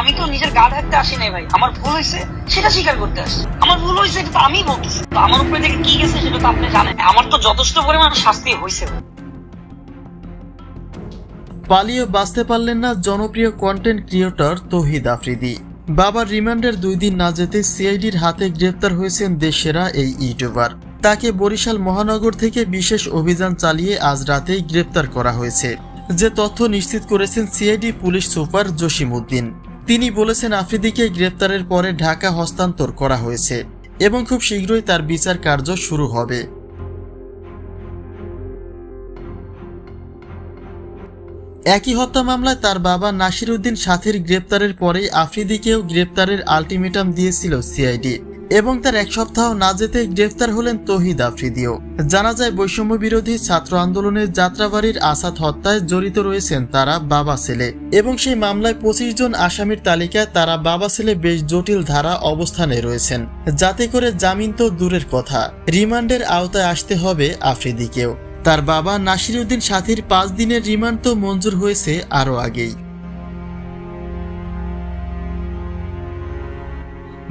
আমি তো নিজের গা ঢাকতে আসি নাই ভাই। আমার ভুল হয়েছে, সেটা স্বীকার করতে আসছি। আমার ভুল হয়েছে, এটা তো আমিই বলতেছি। আমার উপরে থেকে কি গেছে, সেটা তো আপনি জানেন। আমার তো যথেষ্ট পরিমাণ শাস্তি হয়েছে। পালিয়ে বাঁচতে পারলেন না জনপ্রিয় কন্টেন্ট ক্রিয়েটর তৌহিদ আফ্রিদি। বাবার রিমান্ডের দুই দিন না যেতে সিআইডির হাতে গ্রেপ্তার হয়েছেন দেশেরা এই ইউটিউবার। তাকে বরিশাল মহানগর থেকে বিশেষ অভিযান চালিয়ে আজ রাতেই গ্রেপ্তার করা হয়েছে। যে তথ্য নিশ্চিত করেছেন CID police super Jasim Uddin তিনি বলেছেন আফ্রিদিকে গ্রেপ্তারের পরে ঢাকা হস্তান্তর করা হয়েছে এবং খুব শীঘ্রই তার বিচার কার্য শুরু হবে। একই হত্যা মামলায় তার বাবা নাসির উদ্দিন সাথীর গ্রেপ্তারের পরেই আফ্রিদিকেও গ্রেপ্তারের আলটিমেটাম দিয়েছিল সিআইডি। এবং তার এক সপ্তাহ না যেতেই গ্রেফতার হলেন তহিদ আফ্রিদিও। জানা যায়, বৈষম্য বিরোধী ছাত্র আন্দোলনের যাত্রাবাড়ির আসাদ হত্যায় জড়িত রয়েছেন তারা বাবা ছেলে এবং সেই মামলায় পঁচিশ জন আসামির তালিকায় তারা বাবা ছেলে বেশ জটিল ধারা অবস্থানে রয়েছেন। যাতে করে জামিন তো দূরের কথা। রিমান্ডের আওতায় আসতে হবে আফ্রিদিকেও। তার বাবা নাসিরউদ্দিন সাথীর পাঁচ দিনের রিমান্ড তো মঞ্জুর হয়েছে আরও আগেই।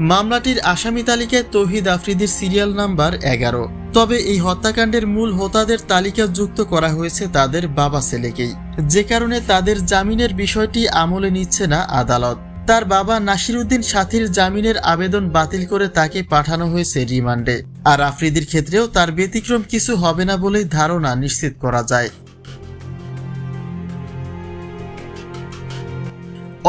মামলাটির আসামি তালিকায় তৌহিদ আফ্রিদির সিরিয়াল নাম্বার এগারো। তবে এই হত্যাকাণ্ডের মূল হোতাদের তালিকা যুক্ত করা হয়েছে তাদের বাবা ছেলেকেই। যে কারণে তাদের জামিনের বিষয়টি আমলে নিচ্ছে না আদালত। তার বাবা নাসিরউদ্দিন সাথীর জামিনের আবেদন বাতিল করে তাকে পাঠানো হয়েছে রিমান্ডে। আর আফ্রিদির ক্ষেত্রেও তার ব্যতিক্রম কিছু হবে না বলেই ধারণা নিশ্চিত করা যায়।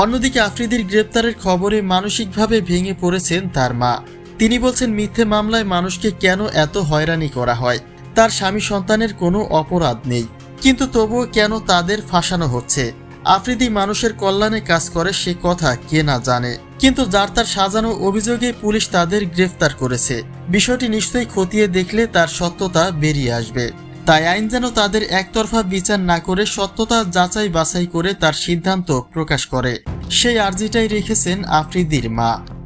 অন্যদিকে আফ্রিদির গ্রেপ্তারের খবরে মানসিকভাবে ভেঙে পড়েছেন তার মা। তিনি বলছেন, মিথ্যে মামলায় মানুষকে কেন এত হয়রানি করা হয়? তার স্বামী সন্তানের কোনো অপরাধ নেই। কিন্তু তবুও কেন তাদের ফাঁসানো হচ্ছে? আফ্রিদি মানুষের কল্যাণে কাজ করে, সে কথা কে না জানে। কিন্তু যার তার সাজানো অভিযোগে পুলিশ তাদের গ্রেফতার করেছে। বিষয়টি নিশ্চয়ই খতিয়ে দেখলে তার সত্যতা বেরিয়ে আসবে। তাই আইন যেন তাদের একতরফা বিচার না করে, সত্যতা যাচাই বাছাই করে তার সিদ্ধান্ত প্রকাশ করে। সেই আর্জিটাই রেখেছেন আফ্রিদির মা।